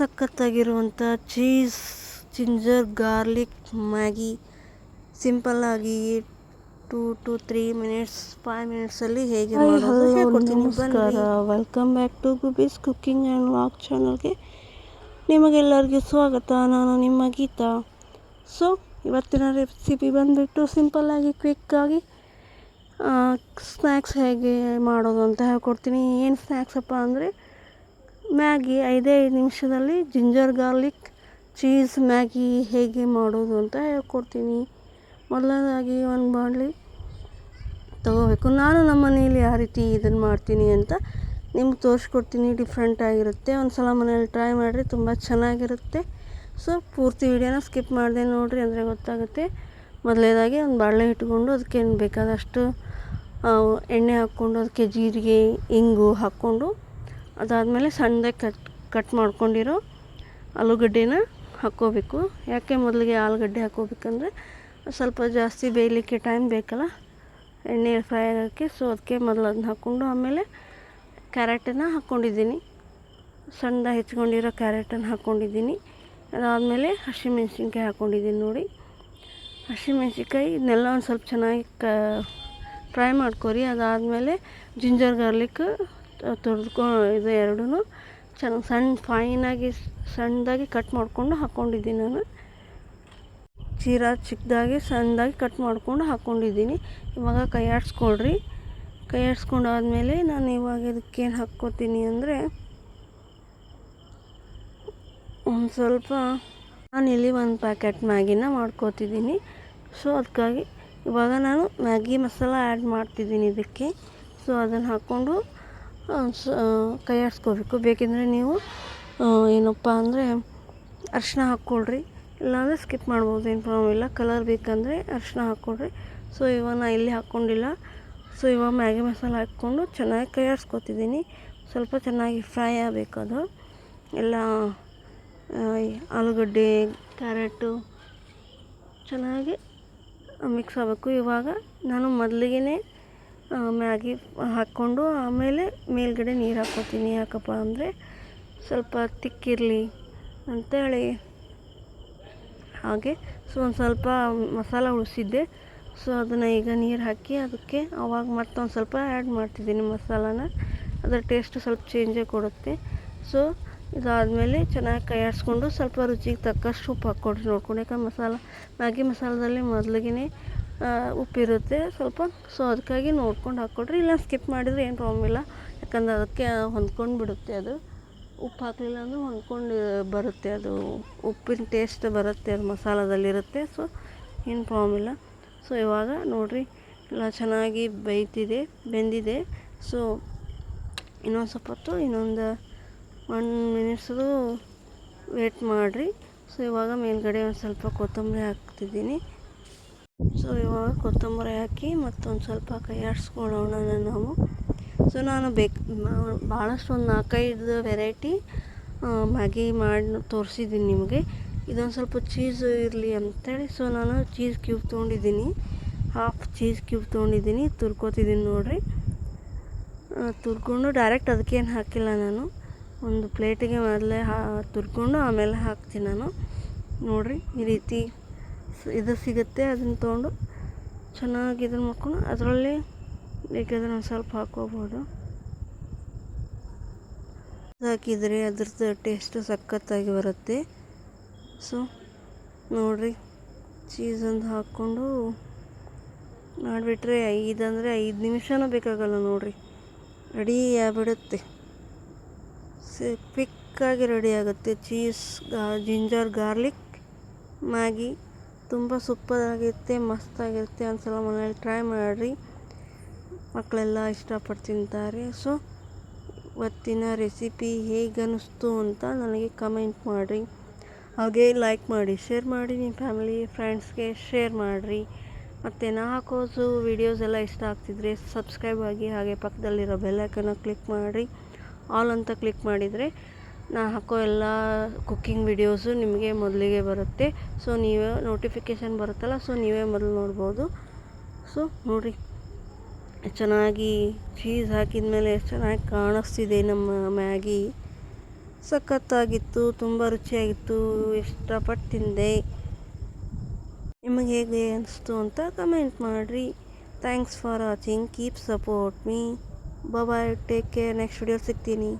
ಸಖತ್ತಾಗಿರುವಂಥ cheese ginger garlic Maggi ಸಿಂಪಲ್ಲಾಗಿ two to three minutes five ಮಿನಿಟ್ಸಲ್ಲಿ ಹೇಗೆ ನಮಸ್ಕಾರ. Welcome back to Gubees cooking and walk ಚಾನಲ್ಗೆ ನಿಮಗೆಲ್ಲರಿಗೂ ಸ್ವಾಗತ. ನಾನು ನಿಮ್ಮ ಗೀತಾ. ಸೊ ಇವತ್ತಿನ ರೆಸಿಪಿ ಬಂದುಬಿಟ್ಟು ಸಿಂಪಲ್ಲಾಗಿ ಕ್ವಿಕ್ಕಾಗಿ ಸ್ನ್ಯಾಕ್ಸ್ ಹೇಗೆ ಮಾಡೋದು ಅಂತ ಹೇಳ್ಕೊಡ್ತೀನಿ. ಏನು ಸ್ನ್ಯಾಕ್ಸಪ್ಪ ಅಂದರೆ ಮ್ಯಾಗಿ ಐದೇ ಐದು ನಿಮಿಷದಲ್ಲಿ ಜಿಂಜರ್ ಗಾರ್ಲಿಕ್ ಚೀಸ್ ಮ್ಯಾಗಿ ಹೇಗೆ ಮಾಡೋದು ಅಂತ ಹೇಳ್ಕೊಡ್ತೀನಿ. ಮೊದಲನೇದಾಗಿ ಒಂದು ಬಾಣಲಿ ತಗೋಬೇಕು. ನಾನು ನಮ್ಮ ಮನೇಲಿ ಯಾವ ರೀತಿ ಇದನ್ನು ಮಾಡ್ತೀನಿ ಅಂತ ನಿಮ್ಗೆ ತೋರಿಸ್ಕೊಡ್ತೀನಿ. ಡಿಫ್ರೆಂಟ್ ಆಗಿರುತ್ತೆ. ಒಂದು ಸಲ ಮನೇಲಿ ಟ್ರೈ ಮಾಡಿರಿ ತುಂಬ ಚೆನ್ನಾಗಿರುತ್ತೆ. ಸೊ, ಪೂರ್ತಿ ವಿಡಿಯೋನ ಸ್ಕಿಪ್ ಮಾಡಿದೆ ನೋಡಿರಿ ಅಂದರೆ ಗೊತ್ತಾಗುತ್ತೆ. ಮೊದಲೇದಾಗಿ ಒಂದು ಬಾಣಲೆ ಇಟ್ಕೊಂಡು ಅದಕ್ಕೇನು ಬೇಕಾದಷ್ಟು ಎಣ್ಣೆ ಹಾಕ್ಕೊಂಡು, ಅದಕ್ಕೆ ಜೀರಿಗೆ, ಇಂಗು ಹಾಕ್ಕೊಂಡು ಅದಾದಮೇಲೆ ಸಣ್ಣದಾಗಿ ಕಟ್ ಕಟ್ ಮಾಡ್ಕೊಂಡಿರೋ ಆಲೂಗಡ್ಡೆನ ಹಾಕ್ಕೋಬೇಕು. ಯಾಕೆ ಮೊದಲಿಗೆ ಆಲೂಗಡ್ಡೆ ಹಾಕ್ಕೋಬೇಕಂದ್ರೆ ಸ್ವಲ್ಪ ಜಾಸ್ತಿ ಬೇಯಲಿಕ್ಕೆ ಟೈಮ್ ಬೇಕಲ್ಲ, ಎಣ್ಣೆ ಫ್ರೈ ಆಗೋಕ್ಕೆ ಸೊ ಅದಕ್ಕೆ ಮೊದಲು ಅದನ್ನ ಹಾಕ್ಕೊಂಡು ಆಮೇಲೆ ಕ್ಯಾರೆಟನ್ನು ಹಾಕ್ಕೊಂಡಿದ್ದೀನಿ. ಸಣ್ಣದಾಗಿ ಹೆಚ್ಕೊಂಡಿರೋ ಕ್ಯಾರೆಟನ್ನು ಹಾಕ್ಕೊಂಡಿದ್ದೀನಿ. ಅದಾದಮೇಲೆ ಹಸಿಮೆಣ್ಸಿನ್ಕಾಯಿ ಹಾಕ್ಕೊಂಡಿದ್ದೀನಿ ನೋಡಿ. ಹಸಿಮೆಣ್ಸಿನ್ಕಾಯಿ, ಇದನ್ನೆಲ್ಲ ಒಂದು ಸ್ವಲ್ಪ ಚೆನ್ನಾಗಿ ಕ ಫ್ರೈ ಮಾಡ್ಕೊರಿ. ಅದಾದಮೇಲೆ ಜಿಂಜರ್ ಗಾರ್ಲಿಕ್ ತುರಿದ್ಕೊ ಇದು ಎರಡೂ ಚೆನ್ನಾಗಿ ಸಣ್ಣ ಫೈನಾಗಿ ಸಣ್ಣದಾಗಿ ಕಟ್ ಮಾಡಿಕೊಂಡು ಹಾಕ್ಕೊಂಡಿದ್ದೀನಿ ನಾನು. ಜೀರಾ ಚಿಕ್ಕದಾಗಿ ಸಣ್ಣದಾಗಿ ಕಟ್ ಮಾಡಿಕೊಂಡು ಹಾಕ್ಕೊಂಡಿದ್ದೀನಿ ಇವಾಗ ಕೈ ಆಡಿಸ್ಕೊಳ್ರಿ. ಕೈ ಆಡಿಸ್ಕೊಂಡಾದ್ಮೇಲೆ ನಾನು ಇವಾಗ ಇದಕ್ಕೇನು ಹಾಕ್ಕೋತೀನಿ ಅಂದರೆ ಒಂದು ಸ್ವಲ್ಪ ನಾನಿಲ್ಲಿ ಒಂದು ಪ್ಯಾಕೆಟ್ ಮ್ಯಾಗಿನ ಮಾಡ್ಕೋತಿದ್ದೀನಿ. ಸೊ ಅದಕ್ಕಾಗಿ ಇವಾಗ ನಾನು ಮ್ಯಾಗಿ ಮಸಾಲ ಆ್ಯಡ್ ಮಾಡ್ತಿದ್ದೀನಿ ಇದಕ್ಕೆ. ಸೊ ಅದನ್ನು ಹಾಕ್ಕೊಂಡು ಸ ಕೈ ಆಡಿಸ್ಕೋಬೇಕು ಬೇಕೆಂದರೆ ನೀವು ಏನಪ್ಪ ಅಂದರೆ ಅರ್ಶಿನ ಹಾಕ್ಕೊಳ್ರಿ. ಇಲ್ಲಾಂದರೆ ಸ್ಕಿಪ್ ಮಾಡ್ಬೋದು, ಏನು ಪ್ರಾಬ್ಲಮ್ ಇಲ್ಲ. ಕಲರ್ ಬೇಕಂದರೆ ಅರ್ಶಿನ ಹಾಕ್ಕೊಳ್ರಿ. ಸೊ ಇವಾಗ ನಾನು ಇಲ್ಲಿ ಹಾಕ್ಕೊಂಡಿಲ್ಲ. ಸೊ ಇವಾಗ ಮ್ಯಾಗಿ ಮಸಾಲ ಹಾಕ್ಕೊಂಡು ಚೆನ್ನಾಗಿ ಕೈಯಾಡಿಸ್ಕೊತಿದ್ದೀನಿ. ಸ್ವಲ್ಪ ಚೆನ್ನಾಗಿ ಫ್ರೈ ಆಗಬೇಕು ಅದು ಎಲ್ಲ ಆಲೂಗಡ್ಡೆ, ಕ್ಯಾರೆಟು ಚೆನ್ನಾಗಿ ಮಿಕ್ಸ್ ಆಗಬೇಕು. ಇವಾಗ ನಾನು ಮೊದಲಿಗೆ ಮ್ಯಾಗಿ ಹಾಕ್ಕೊಂಡು ಆಮೇಲೆ ಮೇಲ್ಗಡೆ ನೀರು ಹಾಕ್ಕೋತೀನಿ. ಯಾಕಪ್ಪ ಅಂದರೆ ಸ್ವಲ್ಪ ತಿಕ್ಕಿರಲಿ ಅಂಥೇಳಿ ಹಾಗೆ ಸೊ ಒಂದು ಸ್ವಲ್ಪ ಮಸಾಲ ಉಳಿಸಿದ್ದೆ. ಸೊ ಅದನ್ನು ಈಗ ನೀರು ಹಾಕಿ ಅದಕ್ಕೆ ಅವಾಗ ಮತ್ತೊಂದು ಸ್ವಲ್ಪ ಆ್ಯಡ್ ಮಾಡ್ತಿದ್ದೀನಿ ಮಸಾಲಾನ. ಅದರ ಟೇಸ್ಟ್ ಸ್ವಲ್ಪ ಚೇಂಜೇ ಕೊಡುತ್ತೆ. ಸೊ ಇದಾದಮೇಲೆ ಚೆನ್ನಾಗಿ ಕೈ ಆಡಿಸ್ಕೊಂಡು ಸ್ವಲ್ಪ ರುಚಿಗೆ ತಕ್ಕಷ್ಟು ಉಪ್ಪು ಹಾಕ್ಕೊಡ್ರಿ ನೋಡ್ಕೊಂಡು. ಯಾಕಂದ್ರೆ ಮಸಾಲ, ಮ್ಯಾಗಿ ಮಸಾಲದಲ್ಲಿ ಮೊದಲಿಗೆ ಉಪ್ಪಿರುತ್ತೆ. ಸ್ವಲ್ಪ ಸೊ ಅದಕ್ಕಾಗಿ ನೋಡ್ಕೊಂಡು ಹಾಕ್ಕೊಡ್ರಿ. ಇಲ್ಲ ಸ್ಕಿಪ್ ಮಾಡಿದರೆ ಏನು ಪ್ರಾಬ್ಲಮ್ ಇಲ್ಲ. ಯಾಕಂದ್ರೆ ಅದಕ್ಕೆ ಹೊಂದ್ಕೊಂಡು ಬಿಡುತ್ತೆ ಅದು. ಉಪ್ಪು ಹಾಕಲಿಲ್ಲ ಅಂದರೆ ಹೊಂದ್ಕೊಂಡು ಬರುತ್ತೆ ಅದು. ಉಪ್ಪಿನ ಟೇಸ್ಟ್ ಬರುತ್ತೆ ಅದು, ಮಸಾಲದಲ್ಲಿರುತ್ತೆ. ಸೊ ಏನು ಪ್ರಾಬ್ಲಮ್ ಇಲ್ಲ. ಸೊ ಇವಾಗ ನೋಡಿರಿ, ಎಲ್ಲ ಚೆನ್ನಾಗಿ ಬೇಯ್ತಿದೆ, ಬೆಂದಿದೆ. ಸೊ ಇನ್ನೊಂದು ಸ್ವಲ್ಪ ಹೊತ್ತು, ಇನ್ನೊಂದು ಒನ್ ಮಿನಿಟ್ಸು ವೇಟ್ ಮಾಡಿರಿ. ಸೊ ಇವಾಗ ಮೇಲ್ಗಡೆ ಒಂದು ಸ್ವಲ್ಪ ಕೊತ್ತಂಬರಿ ಹಾಕ್ತಿದ್ದೀನಿ. ಸೊ, ಇವಾಗ ಕೊತ್ತಂಬರಿ ಹಾಕಿ ಮತ್ತೊಂದು ಸ್ವಲ್ಪ ಕೈ ಆಡಿಸ್ಕೊಳ್ಳೋಣ ನಾವು. ಸೊ, ನಾನು ಬೇಕ್ ಭಾಳಷ್ಟು ಒಂದು ನಾಲ್ಕೈದು ವೆರೈಟಿ ಮ್ಯಾಗಿ ಮಾಡಿ ತೋರಿಸಿದ್ದೀನಿ ನಿಮಗೆ. ಇದೊಂದು ಸ್ವಲ್ಪ ಚೀಸ್ ಇರಲಿ ಅಂತೇಳಿ. ಸೊ, ನಾನು ಚೀಸ್ ಕ್ಯೂಬ್ ತೊಗೊಂಡಿದ್ದೀನಿ ಹಾಫ್ ಚೀಸ್ ಕ್ಯೂಬ್ ತೊಗೊಂಡಿದ್ದೀನಿ ತುರ್ಕೋತಿದ್ದೀನಿ ನೋಡಿರಿ. ತುರ್ಕೊಂಡು ಡೈರೆಕ್ಟ್ ಅದಕ್ಕೇನು ಹಾಕಿಲ್ಲ ನಾನು. ಒಂದು ಪ್ಲೇಟಿಗೆ ಮೊದಲೇ ಹಾ, ತುರ್ಕೊಂಡು ಆಮೇಲೆ ಹಾಕ್ತೀನಿ ನಾನು. ನೋಡಿರಿ, ಈ ರೀತಿ ಇದು ಸಿಗುತ್ತೆ, ಅದನ್ನು ತೊಗೊಂಡು ಚೆನ್ನಾಗಿ ಇದನ್ನು ಮಾಡ್ಕೊಂಡು ಅದರಲ್ಲಿ ಬೇಕಾದ್ರೆ ಒಂದು ಸ್ವಲ್ಪ ಹಾಕ್ಕೋಬೋದು. ಹಾಕಿದರೆ ಅದ್ರದ್ದು ಟೇಸ್ಟು ಸಖತ್ತಾಗಿ ಬರುತ್ತೆ. ಸೊ ನೋಡಿರಿ ಒಂದು ಹಾಕ್ಕೊಂಡು ಮಾಡಿಬಿಟ್ರೆ ಐದು ಅಂದರೆ ಐದು ನಿಮಿಷನೂ ಬೇಕಾಗಲ್ಲ ನೋಡಿರಿ. ರೆಡಿ ಆಗಿಬಿಡುತ್ತೆ. ಪಿಕ್ಕಾಗಿ ರೆಡಿ ಆಗುತ್ತೆ. ಚೀಸ್ ಜಿಂಜರ್ ಗಾರ್ಲಿಕ್ ಮ್ಯಾಗಿ ತುಂಬ ಸೂಪರಾಗಿರುತ್ತೆ, ಮಸ್ತಾಗಿರುತ್ತೆ. ಒಂದು ಸಲ ಮನೇಲಿ ಟ್ರೈ ಮಾಡಿರಿ. ಮಕ್ಕಳೆಲ್ಲ ಇಷ್ಟಪಟ್ಟು ತಿಂತಾರೆ. ಸೊ ಇವತ್ತಿನ ರೆಸಿಪಿ ಹೇಗೆ ಅನ್ನಿಸ್ತು ಅಂತ ನನಗೆ ಕಮೆಂಟ್ ಮಾಡಿರಿ. ಹಾಗೆ ಲೈಕ್ ಮಾಡಿ ಶೇರ್ ಮಾಡಿ, ನಿಮ್ಮ ಫ್ಯಾಮಿಲಿ ಫ್ರೆಂಡ್ಸ್ಗೆ ಶೇರ್ ಮಾಡಿರಿ. ಮತ್ತು ನಾ ಹಾಕೋದು ವೀಡಿಯೋಸ್ ಎಲ್ಲ ಇಷ್ಟ ಆಗ್ತಿದ್ರೆ ಸಬ್ಸ್ಕ್ರೈಬ್ ಆಗಿ ಹಾಗೆ ಪಕ್ಕದಲ್ಲಿರೋ ಬೆಲ್ಲೈಕನ್ನ ಕ್ಲಿಕ್ ಮಾಡಿರಿ. ಆಲ್ ಅಂತ ಕ್ಲಿಕ್ ಮಾಡಿದರೆ ನಾ ಹಾಕೋ ಎಲ್ಲ ಕುಕ್ಕಿಂಗ್ ವಿಡಿಯೋಸು ನಿಮಗೆ ಮೊದಲಿಗೆ ಬರುತ್ತೆ. ಸೊ ನೀವೇ ನೋಟಿಫಿಕೇಷನ್ ಬರುತ್ತಲ್ಲ ಸೊ ನೀವೇ ಮೊದಲು ನೋಡ್ಬೋದು. ಸೊ ನೋಡಿರಿ. ಚೆನ್ನಾಗಿ ಚೀಸ್ ಹಾಕಿದ ಮೇಲೆ ಎಷ್ಟು ಚೆನ್ನಾಗಿ ಕಾಣಿಸ್ತಿದೆ ನಮ್ಮ ಮ್ಯಾಗಿ. ಸಖತ್ತಾಗಿತ್ತು, ತುಂಬ ರುಚಿಯಾಗಿತ್ತು. ಇಷ್ಟಪಟ್ಟು ತಿಂದೆ. ನಿಮಗೆ ಹೇಗೆ ಅನಿಸ್ತು ಅಂತ ಕಮೆಂಟ್ ಮಾಡಿರಿ. Thanks for watching keep support me bye take care next video ಸಿಗ್ತೀನಿ.